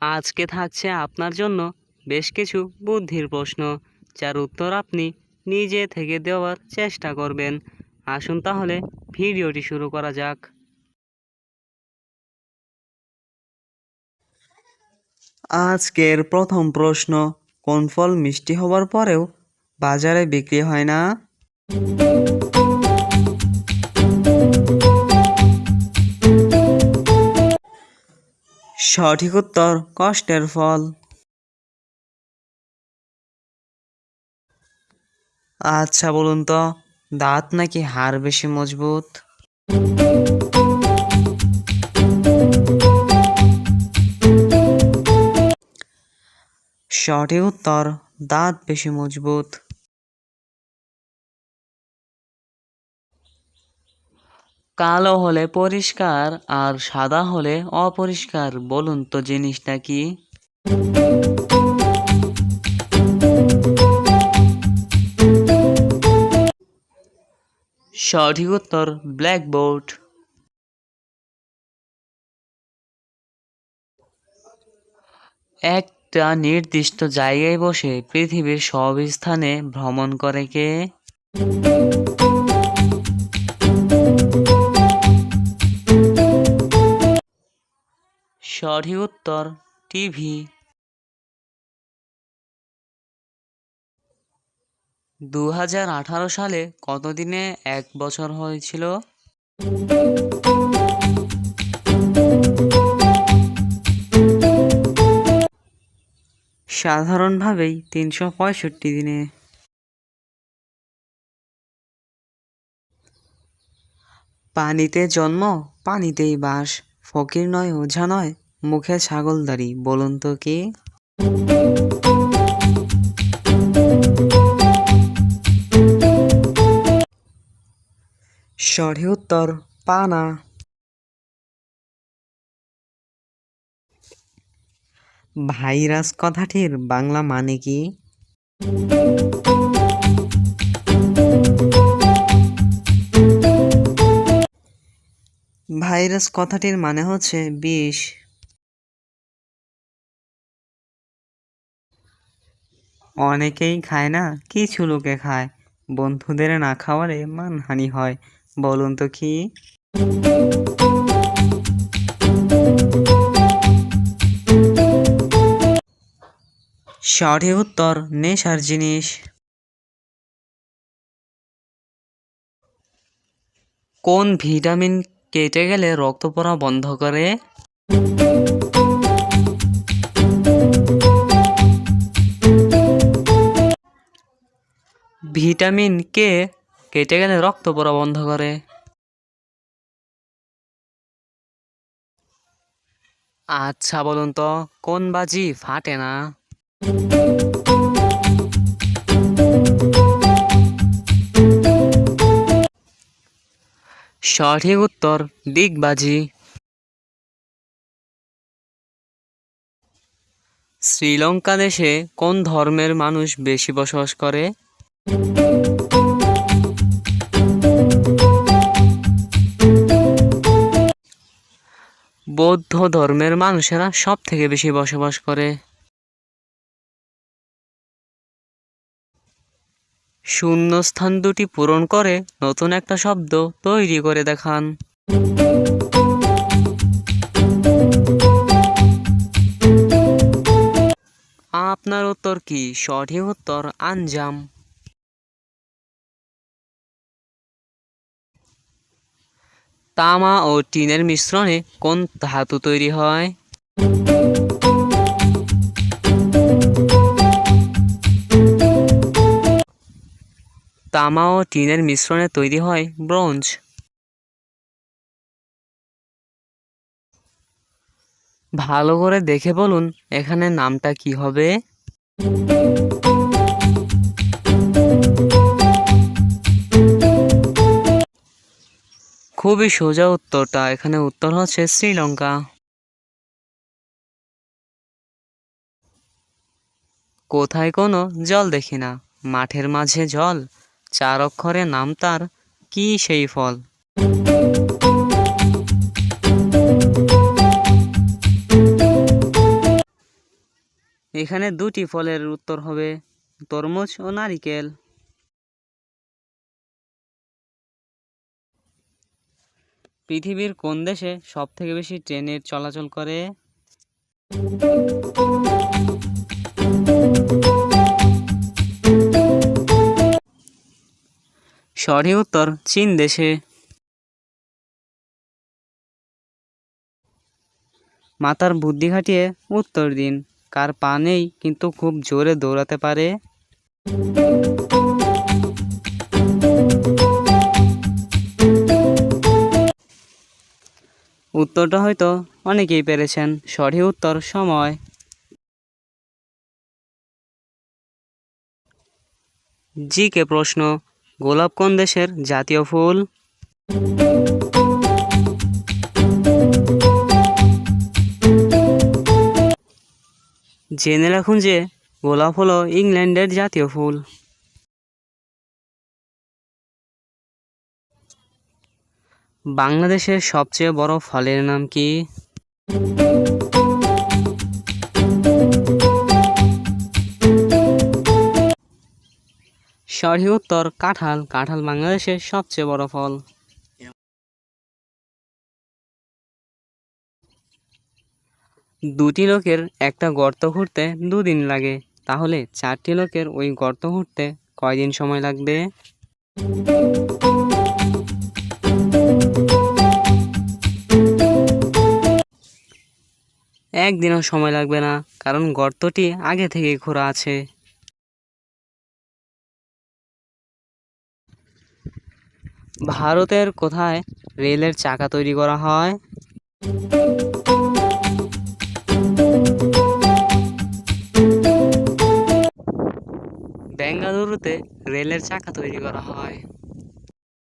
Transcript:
আজকে থাকছে আপনার জন্য বেশ কিছু বুদ্ধির প্রশ্ন, যার উত্তর আপনি নিজে থেকে দেওয়ার চেষ্টা করবেন। আসুন তাহলে ভিডিওটি শুরু করা যাক। আজকের প্রথম প্রশ্ন, কোন ফল মিষ্টি হওয়ার পরেও বাজারে বিক্রি হয় না? সঠিক উত্তর, কষ্টের ফল। আচ্ছা বলুন তো, দাঁত নাকি হাড় বেশি মজবুত? সঠিক উত্তর, দাঁত বেশি মজবুত। কালো হলে পরিষ্কার আর সাদা হলে অপরিষ্কার, বলুন তো জিনিসটা কি? সঠিক উত্তর, ব্ল্যাকবোর্ড। একটা নির্দিষ্ট জায়গায় বসে পৃথিবীর সব স্থানে ভ্রমণ করে কে? সঠিক উত্তর, টিভি। দু হাজার আঠারো সালে কত দিনে এক বছর হয়েছিল? সাধারণভাবেই তিনশো পঁয়ষট্টি দিনে। পানিতে জন্ম, পানিতেই বাস, ফকির নয়, ওঝা নয়। মুখে ছাগল ছাগলদারি বলুন তো কি? সঠিক উত্তর, পানা। ভাইরাস কথাটির বাংলা মানে কি? ভাইরাস কথাটির মানে হচ্ছে বিষ। অনেকেই খায় না, কিছু লোকে খায়। বন্ধুদের না খাওয়ালে মানহানি হয়, বলুন তো কি? সঠিক উত্তর, নেশার জিনিস। কোন ভিটামিন কেটে গেলে রক্ত পড়া বন্ধ করে? ভিটামিন কে কেটে গেলে রক্ত পড়া বন্ধ করে। আচ্ছা বলুন তো, কোন বাজি ফাটে না? সঠিক উত্তর, দিগবাজি। শ্রীলঙ্কা দেশে কোন ধর্মের মানুষ বেশি বসবাস করে? বৌদ্ধ ধর্মের মানুষেরা সব থেকে বেশি বসবাস করে। শূন্যস্থান দুটি পূরণ করে নতুন একটা শব্দ তৈরি করে দেখান। আপনার উত্তর কি? সঠিক উত্তর আঞ্জাম। তামা ও টিনের মিশ্রণে কোন ধাতু তৈরি হয়? তামা ও টিনের মিশ্রণে তৈরি হয় ব্রোঞ্জ। ভালো করে দেখে বলুন এখানে নামটা কি হবে? খুবই সোজা উত্তরটা, এখানে উত্তর হচ্ছে শ্রীলঙ্কা। কোথায় কোনো জল দেখি না, মাঠের মাঝে জল, চার অক্ষরে নাম তার, কি সেই ফল? এখানে দুটি ফলের উত্তর হবে, তরমুজ ও নারিকেল। পৃথিবীর কোন দেশে সবথেকে বেশি ট্রেনের চলাচল করে? সঠিক উত্তর, চীন দেশে। মাতার বুদ্ধি খাটিয়ে উত্তর দিন। কার পা নেই, কিন্তু খুব জোরে দৌড়াতে পারে। উত্তরটা হয়তো অনেকেই পেরেছেন। সঠিক উত্তর সময়। জি কে প্রশ্ন, গোলাপ কোন দেশের জাতীয় ফুল? জেনে রাখুন যে গোলাপ হলো ইংল্যান্ডের জাতীয় ফুল। বাংলাদেশের সবচেয়ে বড় ফলের নাম কি? সঠিক উত্তর, কাঁঠাল। কাঁঠাল বাংলাদেশের সবচেয়ে বড় ফল। দুটি লোকের একটা গর্ত খুঁড়তে দুদিন লাগে। তাহলে চারটি লোকের ওই গর্ত খুঁড়তে কয়দিন সময় লাগবে? একদিনও সময় লাগবে না, কারণ গর্তটি আগে থেকেই খোঁড়া আছে। ভারতের কোথায় রেলের চাকা তৈরি করা হয়? বেঙ্গালুরুতে রেলের চাকা তৈরি করা হয়।